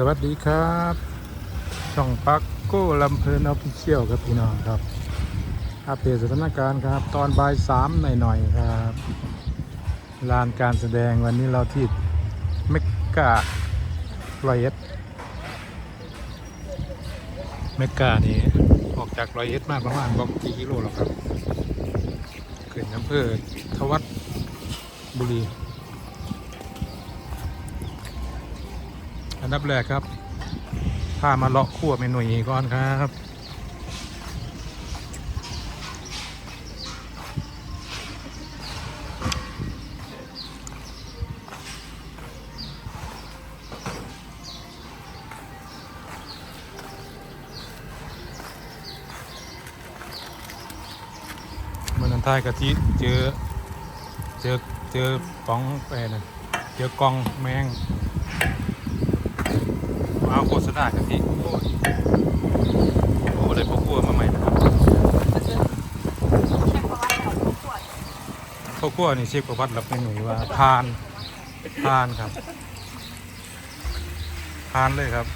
สวัสดีครับ ช่องปักโก้ลำเพลินออฟฟิเชียลครับพี่น้องครับ อัปเดตสถานการณ์ครับ ตอนบ่ายสามหน่อยๆครับ ลานการแสดงวันนี้เราที่เมการ้อยเอ็ดเมกานี่ออกจากร้อยเอ็ดมากประมาณบอกกี่กิโลแล้วครับขึ้นอำเภอทวัดบุรี อันดับแรกครับพามาเลาะขั้วเมนูนี้ก่อนครับมันนันทายกะทิเจอเจอเจอป๋องไปนะเจอกองแมง เอาโฆษณากะทิโอ้ยโอ้ได้พวกกัวมาใหม่นะครับพวกกัวนี่เชฟประวัติรับเมนูว่าทานทานครับทานเลยครับ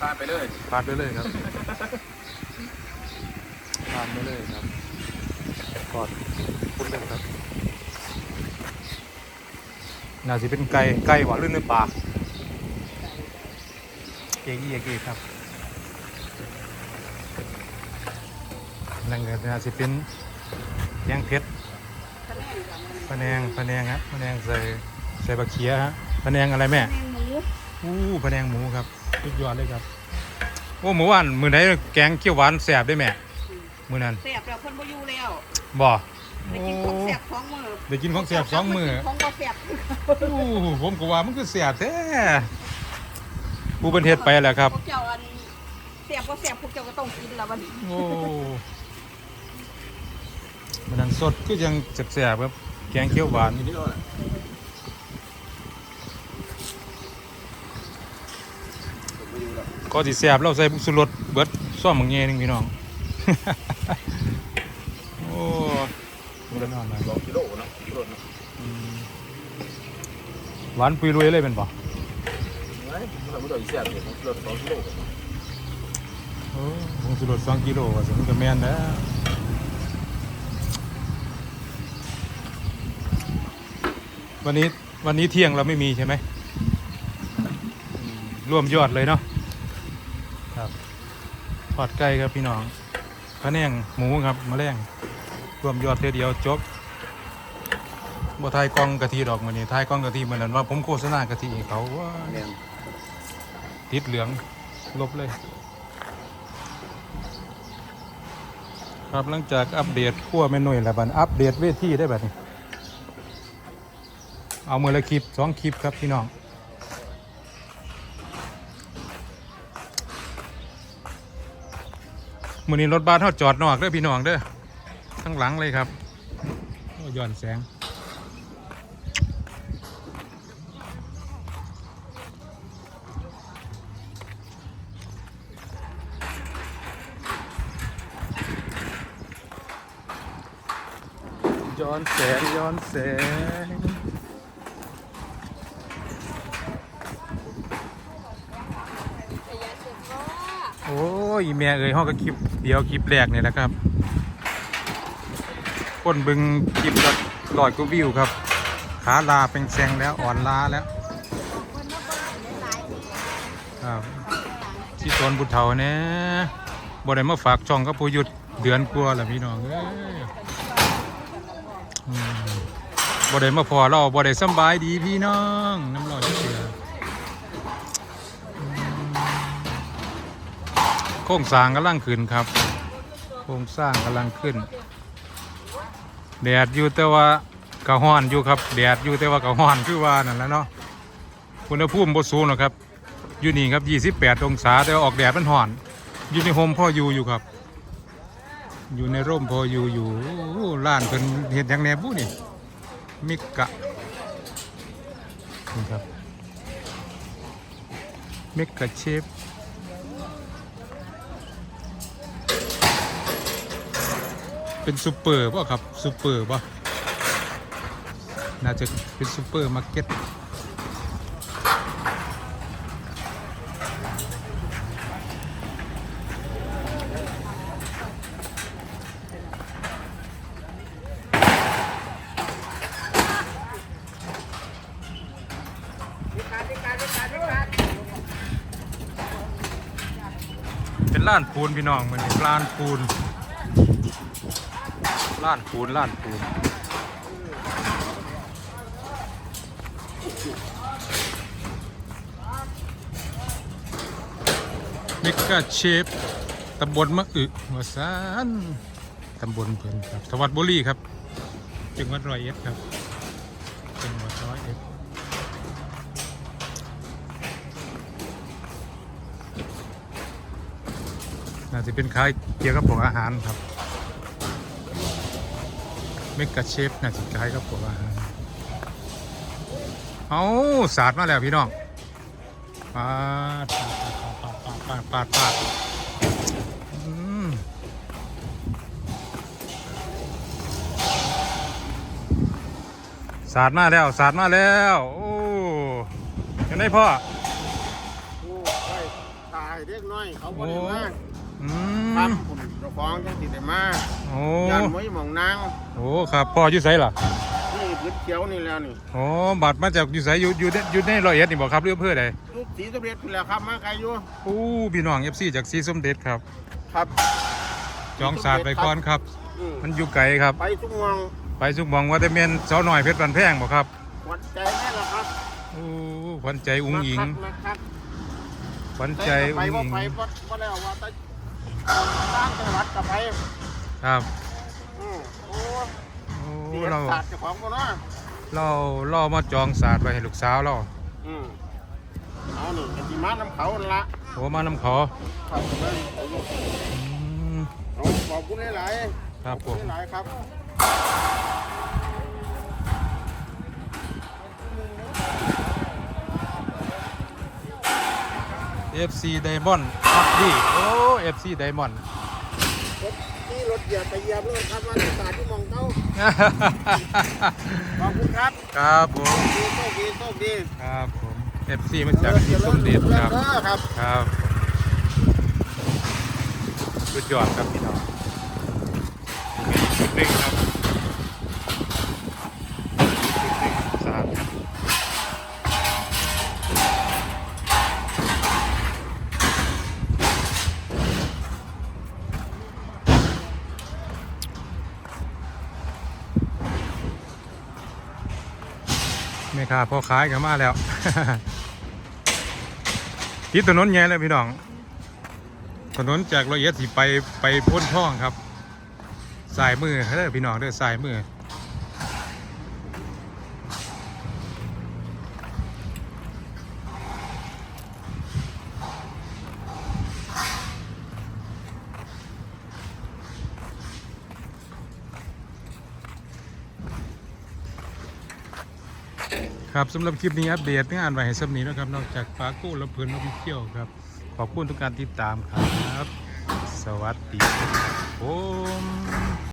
พลาดไปเลยทานไปเลยครับทานไปเลยครับก่อนพูดเลยครับน่าจะเป็นไก่ไก่หวานลื่นในปาก เอกอีเอกอีครับนั่นก็น่าจะเป็นแกงเผ็ดพะแนงพะแนงครับพะแนงใส่ใส่บะเขียฮะพะแนงอะไรแม่แมงหมูอู้พะแนงหมูครับสุดยอดเลยครับโอ้หมูหวานมือไหนแกงเขียวหวานแสบได้แม่มือนั้นเสียบแล้วเพิ่นบ่อยู่แล้วบ่ได้โอ้กินของเสียบสองมื้อได้กินของแสบสองมือของบ่เสียบอู้ผมก็ว่ามันคือแสบแท้ ผู้เป็นเฮ็ดไปแหละครับ พวกเจ้าอันเสียบบ่เสียบพวกเจ้าก็ต้องกินละบัดนี้โอ้มันนังสดก็ยังแสบๆครับ แกงเขียวหวาน นี่นี่ก็ก็สิแสบเราใส่ผงสุรสเบิดซ่อมบางแง่หนึงพี่น้อง โอ้มันนอนมาสองกิโลเนาะกิโลเนาะอืมหวานปุยรวยเลยเป็นป่ะไว้ เราไม่ต้องอีเสียเลยกิโลสองกิโลโอ้ผงสุรสสองกิโลว่าสิมันก็แม่นนะวันนี้วันนี้เที่ยงเราไม่มีใช่ไหมอืมรวมยอดเลยเนาะครับทอดไก่ครับพี่น้องพะแนงหมูครับมะแรงรวมยอดเท่อเดียวจบบ่ทายกล้องกะทิดอกมื้อนี้ทายกล้องกะทิเหมือนนั้นว่าผมโฆษณากะทิให้เขาว่าเนี่ย ติดเหลืองลบเลย ครับหลังจากอัปเดตขั้วเมนูแล้วบันอัปเดตเวทีได้แบบนี้ เอามือละคลิปสองคลิปครับพี่น้องมือนี้รถบัสเขาจอดนอกเด้อพี่น้องเด้อข้างหลังเลยครับย้อนแสง ย้อนแสงย้อนแสงโอ้ยแม่เอ้ยห้องก็คลิปเดียวคลิปแรกเนี่ยนะครับ คนบึงคลิปละร้อยกว่าวิวครับ ขาลาเป็นแซงแล้วอ่อนล้าแล้วครับที่ตนบุตรเถาเนี่ยบ่ได้มาฝากช่องกับผู้หยุดเดือนกลัวาแล้วพี่น้องเอ้ย บ่ได้มาพอเราบ่ได้สบายดีพี่น้องน้ำร้อนเสือโครงสร้างกำลังขึ้นครับ โครงสร้างกำลังขึ้น แดดอยู่แต่ว่ากะห้อนอยู่ครับ แดดอยู่แต่ว่ากะห้อนคือว่านั่นแหละเนาะอุณหภูมิบ่สูงหรอกครับอยู่นี่ครับ 28 องศาแต่ออกแดดมันห้อน อยู่ในโฮมพ่ออยู่อยู่ครับ อยู่ในร่มพออยู่อยู่โอ้านเพิ่นเห็นอย่างแนบุนี่ มิกะนี่ครับมิกะเชฟเป็นซูเปอร์ป่ะครับซูเปอร์ป่ะน่าจะเป็นซูเปอร์มาร์เก็ต ล้านปูนพี่น้องมันล้านปูนล้านปูนล้านปูนมิกาเชฟตำบลมะอึวซานตำบลเพิ่อนครับสวัสดิ์บุรีครับจังหวัดร้อยเอ็ดครับจังหวัดร้อยเอ็ด น่า จะเป็นขายเกี่ยวกับพวกอาหารครับเมกะเชฟน่าจะขายกับพวกอาหารเอาสาดมาแล้วพี่น้องปาดปาดปาดปาดปาดปาดสาดมาแล้วสาดมาแล้ว โอ้ยังไงพ่อโอ้ยตายเด็กน้อยเขาบ่ได้มา อืทมำผมเจ้าของจังสิได้มาโอ้ยันไว้หมองนางโอ้ครับพ่ออยู่ไสล่ะนี่พื้นเขียวนี่แล้วนี่โอ้บัตรมาจากอยู่ไสอยู่อยู่ในอยู่ในร้อยเอ็ดนี่บอกครับเรื่องเพื่อใดลูกสีสำเร็จพุ่นแล้วครับมาไกลอยู่โอ้พี่น้องเอฟซีจากสีสมเด็จครับ ครับ จองศาสตร์ไปก่อนครับ อืมมันอยู่ไกลครับ ไปทุกเมืองไปสุกมองว่าแต่เมนสาวหน่อยเพชรบันแพงบ่ครับหวัดใจแน่ละครับโอ้ขวัญใจอุ้งหญิงนะครับขวัญใจไปอุ้งว่าหญิงไปว่าว่าแล้วว่าแต่ สร้างจังหวัดกับไปครับอืมโอ้โอ้เสียเราศาสตร์เจ้าของบ่เนาะเราเรามาจองศาสตร์ไปให้ลูกสาวเราอืมเอานี่กติมาน้ำเขานั่นละโอ้มาน้ำขอครับเลยเอาลูกอืมเอาขอบคุณหลายๆครับขผอบมคุณหลายๆครับ เอฟซีไดมอนด์ครับดีโอ้เอฟซีไดมอนด์รถที่รถเหยียบไปเหยียบรถครับว่าศาสตร์ที่มองเต้าขอบคุณครับครับผมดีโชคดีโชคดีครับผมเอฟซีมาจากสีสมเด็จครับเออครับครับสุดยอดครับพี่น้องชุดหนึ่งครับ ไม่ค่าพ่อขายกันมาแล้วติดถนนใหญ่เลยพี่น้อง ถนนจากรอยเอ็ดสิไปไปพ้นท่องครับสายมือเด้อพี่น้องเด้อสายมือ ครับสำหรับคลิปนี้อัปเดตงานไว้ให้สำนีนะครับ นอกจากปากู้และเพื่อนนพิเที่ยวครับ ขอบคุณทุกการติดตามครับ สวัสดีครับผม